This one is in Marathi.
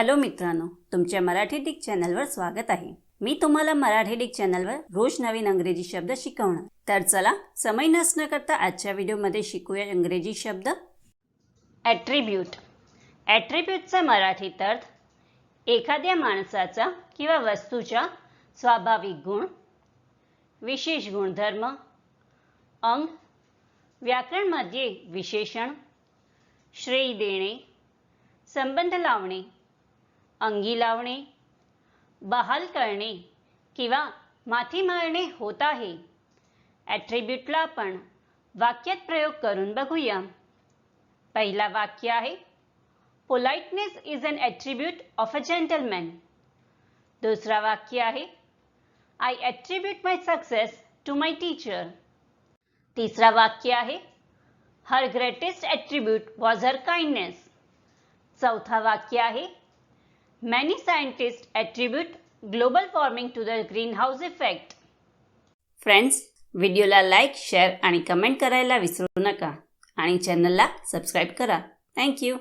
हॅलो मित्रांनो तुमच्या मराठी डिक चॅनलवर स्वागत आहे. मी तुम्हाला मराठी डिक चॅनलवर रोज नवीन अंग्रेजी शब्द शिकवणार. तर चला समय नसणं करता आजच्या व्हिडिओमध्ये शिकूया इंग्रजी शब्द. ॲट्रिब्यूट ॲट्रिब्यूटचा मराठीत अर्थ एखाद्या माणसाचा किंवा वस्तूच्या स्वाभाविक गुण विशेष गुणधर्म अंग व्याकरणमध्ये विशेषण श्रेय देणे संबंध लावणे अंगी लावणे बहाल करणे किंवा माथी मारणे होत आहे. ॲट्रिब्यूटला आपण वाक्यात प्रयोग करून बघूया. पहिला वाक्य आहे politeness is an attribute of a gentleman दुसरा वाक्य आहे I attribute my success to my teacher तिसरा वाक्य आहे her greatest attribute was her kindness चौथा वाक्य आहे many scientist attribute global warming to the green house effect friends व्हिडिओला लाईक शेअर आणि कमेंट करायला विसरू नका. आणि चॅनलला सबस्क्राईब करा. थँक्यू